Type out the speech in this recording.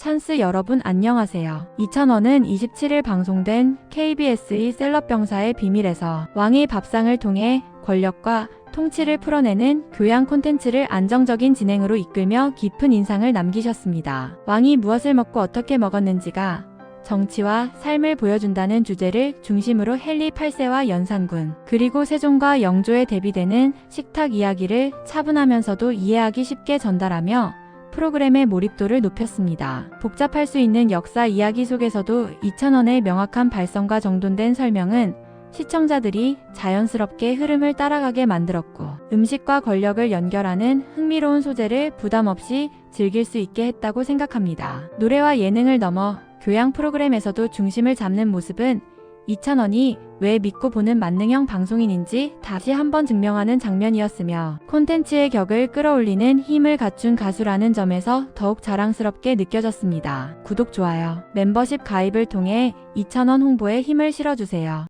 찬스 여러분 안녕하세요. 2000원은 27일 방송된 KBS의 셀럽병사의 비밀에서 왕이 밥상을 통해 권력과 통치를 풀어내는 교양 콘텐츠를 안정적인 진행으로 이끌며 깊은 인상을 남기셨습니다. 왕이 무엇을 먹고 어떻게 먹었는지가 정치와 삶을 보여준다는 주제를 중심으로 헨리 8세와 연산군, 그리고 세종과 영조에 대비되는 식탁 이야기를 차분하면서도 이해하기 쉽게 전달하며 프로그램의 몰입도를 높였습니다. 복잡할 수 있는 역사 이야기 속에서도 2,000원의 명확한 발성과 정돈된 설명은 시청자들이 자연스럽게 흐름을 따라가게 만들었고 음식과 권력을 연결하는 흥미로운 소재를 부담 없이 즐길 수 있게 했다고 생각합니다. 노래와 예능을 넘어 교양 프로그램에서도 중심을 잡는 모습은 2,000원이 왜 믿고 보는 만능형 방송인인지 다시 한번 증명하는 장면이었으며 콘텐츠의 격을 끌어올리는 힘을 갖춘 가수라는 점에서 더욱 자랑스럽게 느껴졌습니다. 구독, 좋아요, 멤버십 가입을 통해 2,000원 홍보에 힘을 실어주세요.